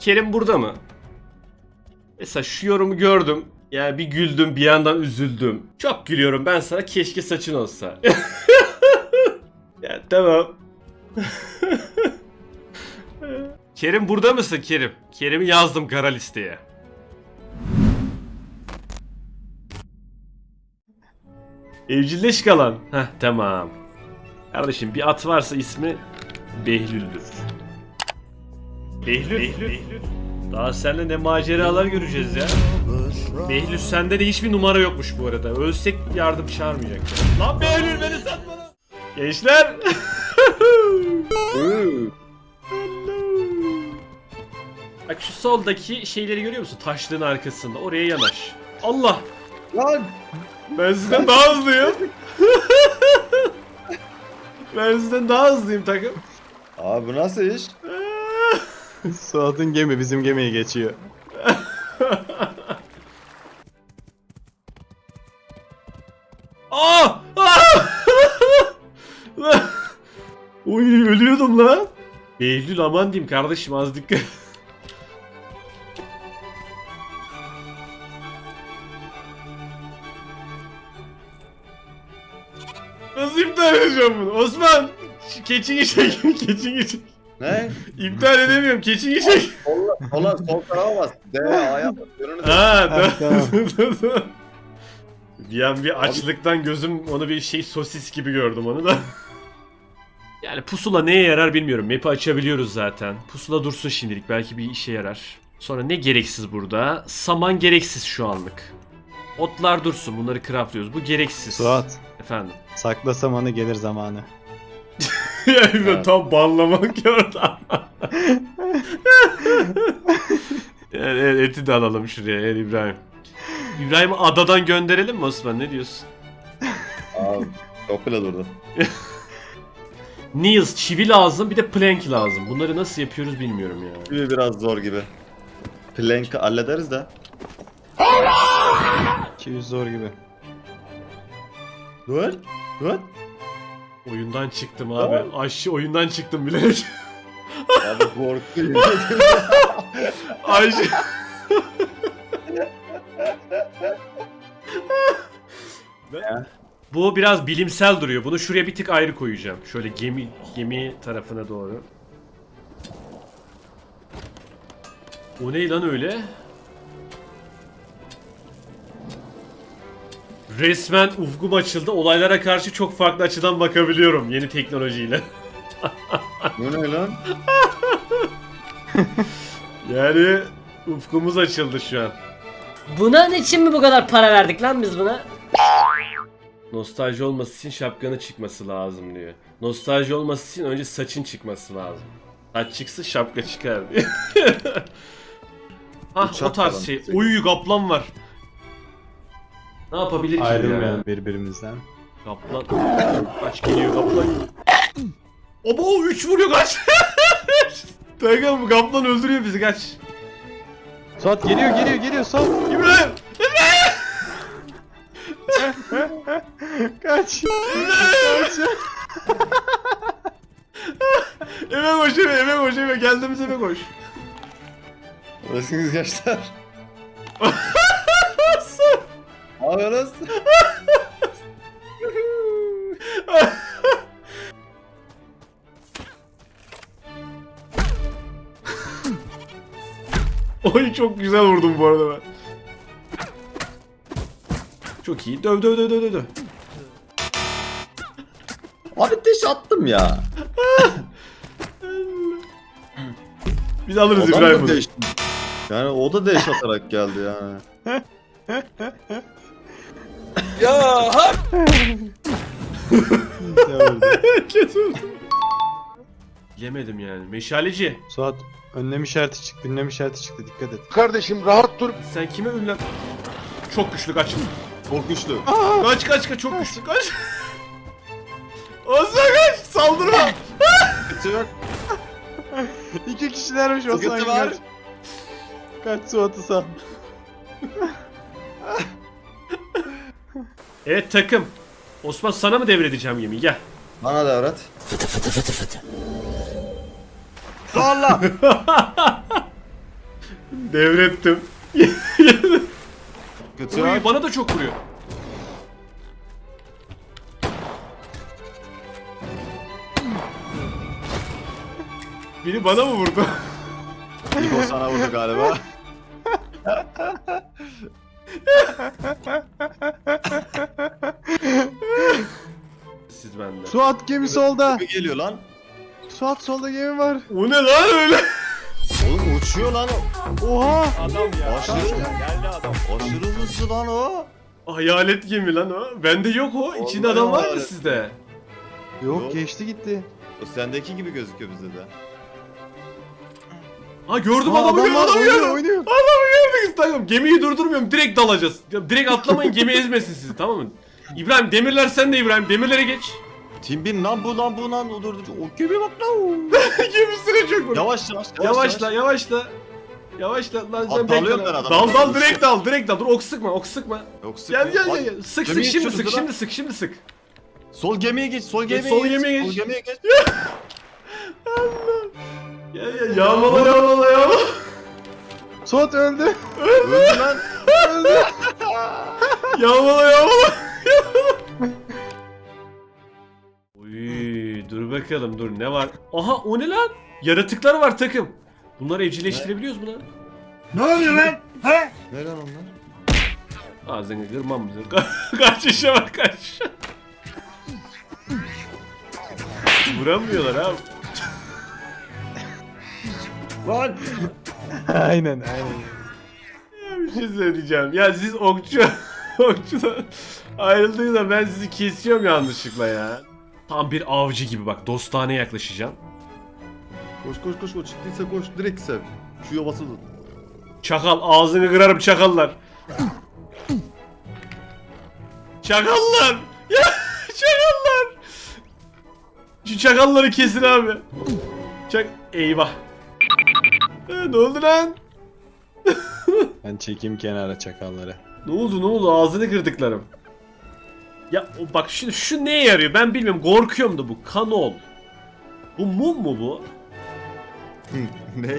Kerim burada mı? Mesela şu yorumu gördüm. Yani bir güldüm bir yandan üzüldüm. Çok gülüyorum ben sana keşke saçın olsa. ya tamam. Kerim burada mısın Kerim? Kerim'i yazdım kara listeye. Evcilleş kalan. Heh tamam. Kardeşim bir at varsa ismi Behlül'dür. Behlül. Behlül. Daha seninle ne maceralar göreceğiz ya. Behlül sende de hiçbir numara yokmuş bu arada. Ölsek yardım çağırmayacak. Lan Behlül beni satma lan. Gençler. Bak şu soldaki şeyleri görüyor musun? Taşlığın arkasında. Oraya yanaş. Allah. Lan Ben sizden daha hızlıyım. ben sizden daha hızlıyım takım. abi bu nasıl iş? Suat'ın gemi bizim gemiye geçiyor. Aa! Aa! Oy ölüyordum lan. Behlül aman diyeyim kardeşim az dikkat. Nasıl iptal edeceğim bunu? Osman! Keçini çek, keçini çek. Ne? İptal edemiyorum, keçini çek. Sola, sola sol tarafa bas. D, A'ya bas. Yönünü de. Ha, tamam. tamam. bir an bir açlıktan gözüm onu bir şey sosis gibi gördüm onu da. Yani pusula neye yarar bilmiyorum. Map'i açabiliyoruz zaten. Pusula dursun şimdilik. Belki bir işe yarar. Sonra ne gereksiz burada? Saman gereksiz şu anlık. Otlar dursun. Bunları craftlıyoruz. Bu gereksiz. Suat Efendim. sakla samanı gelir zamanı. yani Evet. tam banlamak ya orada. yani eti de alalım şuraya el İbrahim. İbrahim'i adadan gönderelim mi Osman ne diyorsun? Abi çok bile durdu. Niels çivi lazım bir de plank lazım. Bunları nasıl yapıyoruz bilmiyorum ya. Gibi biraz zor gibi. Plank hallederiz de. 200 zor gibi. Dur. Dur. Oyundan çıktım abi. Aşçı oyundan çıktım bilerek. Abi korktu. Ayşe. Bu biraz bilimsel duruyor. Bunu şuraya bir tık ayrı koyacağım. Şöyle gemi gemi tarafına doğru. O ne lan öyle? Resmen ufkum açıldı. Olaylara karşı çok farklı açıdan bakabiliyorum yeni teknolojiyle. Bu ne lan? Yani ufkumuz açıldı şu an. Bunun için mi bu kadar para verdik lan biz buna? Nostalji olması için şapkanı çıkması lazım diyor. Nostalji olması için önce saçın çıkması lazım. Saç çıksa şapka çıkar diyor. ah o Uçak tarz falan şey. Uy kaplan var. Ne yapabilir ki ya? Ayrılmayalım birbirimizden. Kaplan. Kaç geliyor kaplan. Obo 3 vuruyor kaç. Takım kaplan öldürüyor bizi kaç. Suat geliyor geliyor geliyor Suat. İbrahim. Kaç. Kaç. Eve koş eve eve koş eve geldiğimiz eve koş. Öylesiniz gençler. Oy çok güzel vurdum bu arada ben. Çok iyi. Döv döv döv döv döv. Abi deş attım ya. Biz alırız Adam İbrahim da bunu. deş. Yani o da deş atarak geldi yani. Vurdu. Kötü oldu. Yemedim yani. Meşaleci. Suat önlem işareti çıktı, ünlem işareti çıktı. Dikkat et. Kardeşim rahat dur. Sen kime ünlem... Çok güçlü kaç. Çok güçlü. Kaç kaç kaç çok güçlü kaç. Osman kaç saldırma. Kötü yok. İki kişilermiş o Sıkıntı sanki. var. Kaç. Kaç Suat'ı sal. Evet takım. Osman sana mı devredeceğim yemeği gel. Bana da öğret. Allah. Devrettim. Kötü bana da çok vuruyor. Biri bana mı vurdu? İbo sana vurdu galiba. Siz bende. Suat gemi solda. Gibi geliyor lan. Suat solda gemi var. O ne lan öyle? Oğlum uçuyor lan o. Oha. Adam ya. Aşırı, Geldi adam. aşırı hızlı lan o. Hayalet gemi lan o. Bende yok o. İçinde Vallahi adam var mı hayalet sizde? Yok Yok. geçti gitti. O sendeki gibi gözüküyor bizde de. Ha gördüm Aa, adamı gördüm var, adamı oynuyor, gördüm. oynuyor. Adamı gördük tamam. Gemiyi durdurmuyorum direkt dalacağız. Ya, direkt atlamayın gemi ezmesin sizi tamam mı? İbrahim demirler sen de İbrahim demirlere geç. Timbin lan bu lan bu lan dur dur. O gibi bak lan. Gemisine çok vur. Yavaş yavaş Yavaşla yavaşla. Yavaşla lan sen dalıyorum bekle. ben lan. adama. Dal dal direkt dal direkt dal. Dur ok sıkma ok sıkma. Yok sık. Gel gel gel. gel. Sık sık gemiyi şimdi sık lan. şimdi sık şimdi sık. Sol gemiye geç. Sol Geç, gemiye sol geç. gemiye geç. Sol gemiye geç. Gel gel yağmala yağmala yağmala. Suat öldü. Öldü lan. Yağmala yağmala. Bakalım dur ne var? Aha o ne lan? Yaratıklar var takım. Bunları evcilleştirebiliyoruz mu lan? Ne lan onlar? Ağzını kırmam bizi. kaç işe bak kaç. Vuramıyorlar abi. Lan. aynen aynen. Ya bir şey söyleyeceğim. Ya siz okçu okçudan ayrıldığınızda ben sizi kesiyorum yanlışlıkla ya. Tam bir avcı gibi bak dostane yaklaşacağım. Koş koş koş koş. Ciddiyse koş. Direkt sev. Şu yobası tut. Çakal ağzını kırarım çakallar. Çakallar. Ya çakallar. Şu çakalları kesin abi. Çak eyvah. Ha, ne oldu lan? Ben çekeyim kenara çakalları. Ne oldu ne oldu ağzını kırdıklarım. Ya bak şu, şu neye yarıyor ben bilmiyorum korkuyorum da bu kanol. Bu mum mu bu? ne?